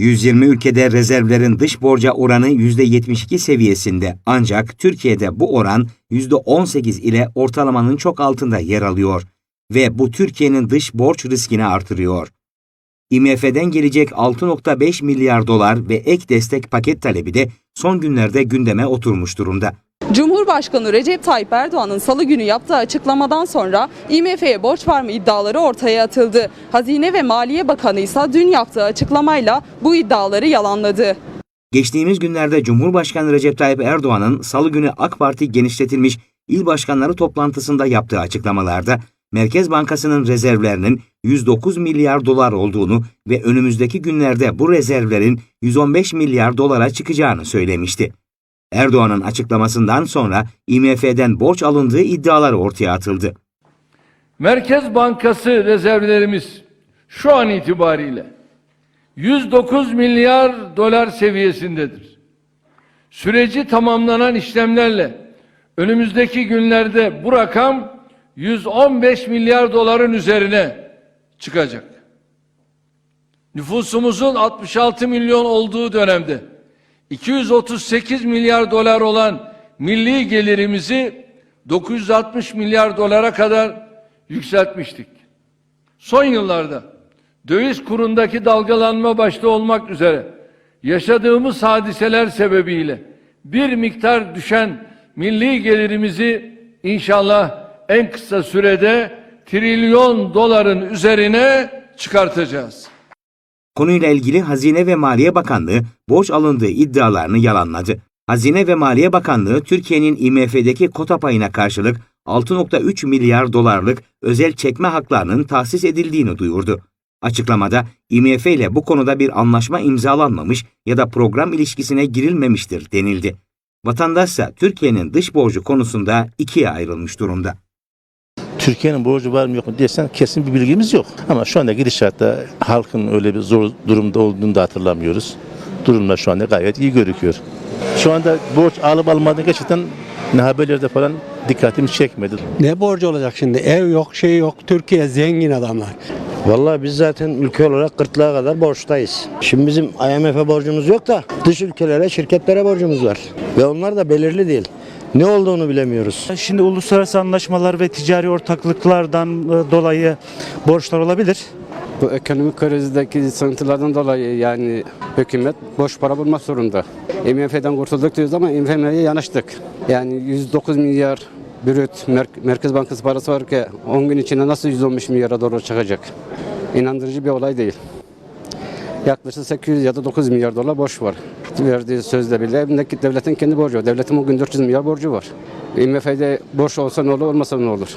120 ülkede rezervlerin dış borca oranı %72 seviyesinde ancak Türkiye'de bu oran %18 ile ortalamanın çok altında yer alıyor ve bu Türkiye'nin dış borç riskini artırıyor. IMF'den gelecek 6.5 milyar dolar ve ek destek paket talebi de son günlerde gündeme oturmuş durumda. Cumhurbaşkanı Recep Tayyip Erdoğan'ın salı günü yaptığı açıklamadan sonra IMF'ye borç verme iddiaları ortaya atıldı. Hazine ve Maliye Bakanı ise dün yaptığı açıklamayla bu iddiaları yalanladı. Geçtiğimiz günlerde Cumhurbaşkanı Recep Tayyip Erdoğan'ın salı günü AK Parti genişletilmiş il başkanları toplantısında yaptığı açıklamalarda Merkez Bankası'nın rezervlerinin 109 milyar dolar olduğunu ve önümüzdeki günlerde bu rezervlerin 115 milyar dolara çıkacağını söylemişti. Erdoğan'ın açıklamasından sonra IMF'den borç alındığı iddiaları ortaya atıldı. Merkez Bankası rezervlerimiz şu an itibariyle 109 milyar dolar seviyesindedir. Süreci tamamlanan işlemlerle önümüzdeki günlerde bu rakam 115 milyar doların üzerine çıkacak. Nüfusumuzun 66 milyon olduğu dönemde 238 milyar dolar olan milli gelirimizi 960 milyar dolara kadar yükseltmiştik. Son yıllarda döviz kurundaki dalgalanma başta olmak üzere yaşadığımız hadiseler sebebiyle bir miktar düşen milli gelirimizi inşallah en kısa sürede trilyon doların üzerine çıkartacağız. Konuyla ilgili Hazine ve Maliye Bakanlığı borç alındığı iddialarını yalanladı. Hazine ve Maliye Bakanlığı Türkiye'nin IMF'deki kota payına karşılık 6.3 milyar dolarlık özel çekme haklarının tahsis edildiğini duyurdu. Açıklamada IMF ile bu konuda bir anlaşma imzalanmamış ya da program ilişkisine girilmemiştir denildi. Vatandaşsa Türkiye'nin dış borcu konusunda ikiye ayrılmış durumda. Türkiye'nin borcu var mı yok mu desen kesin bir bilgimiz yok. Ama şu anda gidişatta halkın öyle bir zor durumda olduğunu da hatırlamıyoruz. Durumlar şu anda gayet iyi görünüyor. Şu anda borç alıp almadığını gerçekten ne haberlerde falan dikkatimi çekmedi. Ne borcu olacak şimdi? Ev yok, şey yok. Türkiye zengin adamlar. Vallahi biz zaten ülke olarak gırtlağa kadar borçtayız. Şimdi bizim IMF'e borcumuz yok da dış ülkelere, şirketlere borcumuz var. Ve onlar da belirli değil. Ne olduğunu bilemiyoruz. Şimdi uluslararası anlaşmalar ve ticari ortaklıklardan e, dolayı borçlar olabilir. Bu ekonomik krizdeki sıkıntılardan dolayı yani hükümet boş para bulmak zorunda. IMF'den kurtulduk diyoruz ama IMF'ye yanaştık. Yani 109 milyar brüt Mer- Merkez Bankası parası var ki 10 gün içinde nasıl 115 milyara dolar çıkacak? İnandırıcı bir olay değil. Yaklaşık 800 ya da 9 milyar dolar borç var. Verdiği sözle bile devletin kendi borcu var. Devletin bugün 400 milyar borcu var. IMF'de borç olsa ne olur olmasa ne olur?